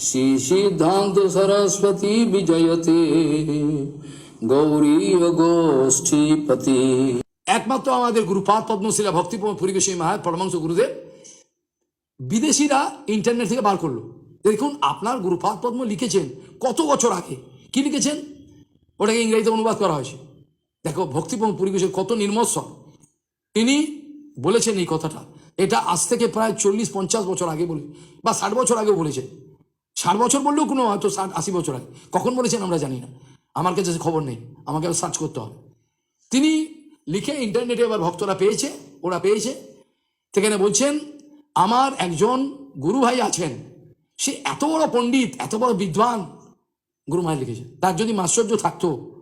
শ্রী সিদ্ধান্ত সরস্বতী বিজয়তে। গৌরী গোষ্ঠীপতি। একমাত্র আমাদের গুরুপাদ পদ্মশিলা ভক্তি পরিবেশ মহায় পরমাংশ গুরুদেব। বিদেশিরা ইন্টারনেট থেকে বার করল। দেখুন, আপনার গুরুপাদ পদ্ম লিখেছেন কত বছর আগে? কি লিখেছেন? ওটাকে ইংরেজিতে অনুবাদ করা হয়েছে। দেখো, ভক্তিপূর্ণ পরিবেশের কত নির্মৎসর তিনি বলেছেন এই কথাটা। এটা আজ থেকে প্রায় চল্লিশ পঞ্চাশ বছর আগে বলে বা ষাট বছর আগে বলেছেন। ষাট বছর বললেও কোনো হয়তো ষাট আশি বছর আগে। কখন বলেছেন আমরা জানি না। আমার কাছে খবর নেই। আমাকে আবার সার্চ করতে হবে। তিনি লিখে ইন্টারনেটে এবার ভক্তরা পেয়েছে ওরা পেয়েছে। সেখানে বলছেন আমার একজন গুরু ভাই আছেন। সে এত বড় পণ্ডিত এত বড় বিদ্বান। গুরু ভাই লিখেছে তার যদি মাশ্চর্য থাকতো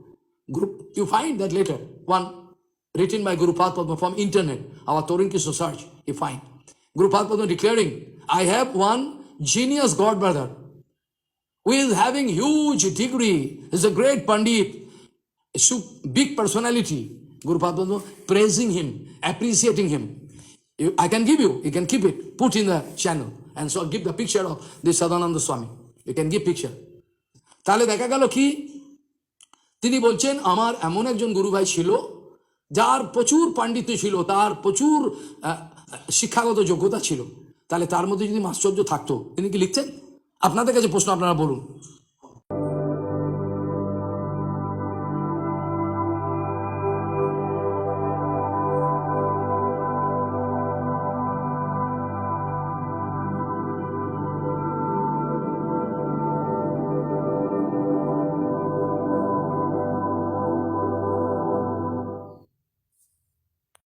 Guru, you find that later, one written by Guru Padma from internet, our Torin Krishna search, you find. Guru Padma declaring, I have one genius god brother who is having huge degree, is a great Pandit, a big personality. Guru Padma praising him, appreciating him. You- I can give you, you can keep it, put in the channel. And so I'll give the picture of this Sadananda Swami. You can give picture. তাহলে দেখা গেল কি তিনি বলছেন আমার এমন একজন গুরু ভাই ছিল যার প্রচুর পাণ্ডিত্য ছিল তার প্রচুর শিক্ষাগত যোগ্যতা ছিল তাহলে তার মধ্যে যদি মাশ্চর্য থাকতো তিনি কি লিখতেন আপনাদের কাছে প্রশ্ন আপনারা বলুন।